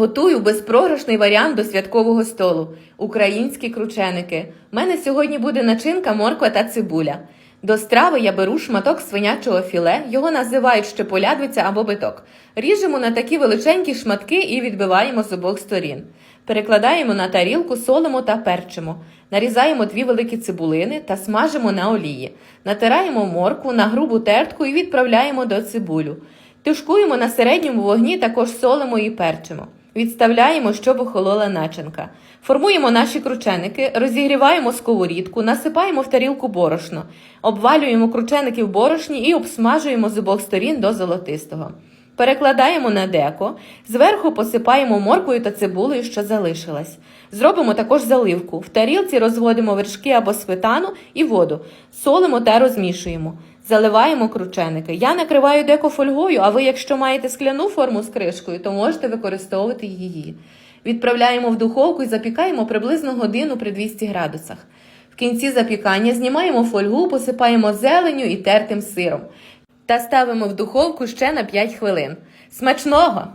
Готую безпрограшний варіант до святкового столу українські крученики. У мене сьогодні буде начинка, морква та цибуля. До страви я беру шматок свинячого філе, його називають щеполядвиця або биток. Ріжемо на такі величенькі шматки і відбиваємо з обох сторін. Перекладаємо на тарілку, солимо та перчимо. Нарізаємо дві великі цибулини та смажимо на олії. Натираємо моркву на грубу тертку і відправляємо до цибулю. Тушкуємо на середньому вогні, також солимо і перчимо. Відставляємо, щоб охолола начинка. Формуємо наші крученики, розігріваємо сковорідку, насипаємо в тарілку борошно, обвалюємо крученики в борошні і обсмажуємо з обох сторін до золотистого. Перекладаємо на деко, зверху посипаємо морквою та цибулею, що залишилась. Зробимо також заливку. В тарілці розводимо вершки або сметану і воду, солимо та розмішуємо. Заливаємо крученики. Я накриваю деко фольгою, а ви, якщо маєте скляну форму з кришкою, то можете використовувати її. Відправляємо в духовку і запікаємо приблизно годину при 200 градусах. В кінці запікання знімаємо фольгу, посипаємо зеленю і тертим сиром та ставимо в духовку ще на 5 хвилин. Смачного!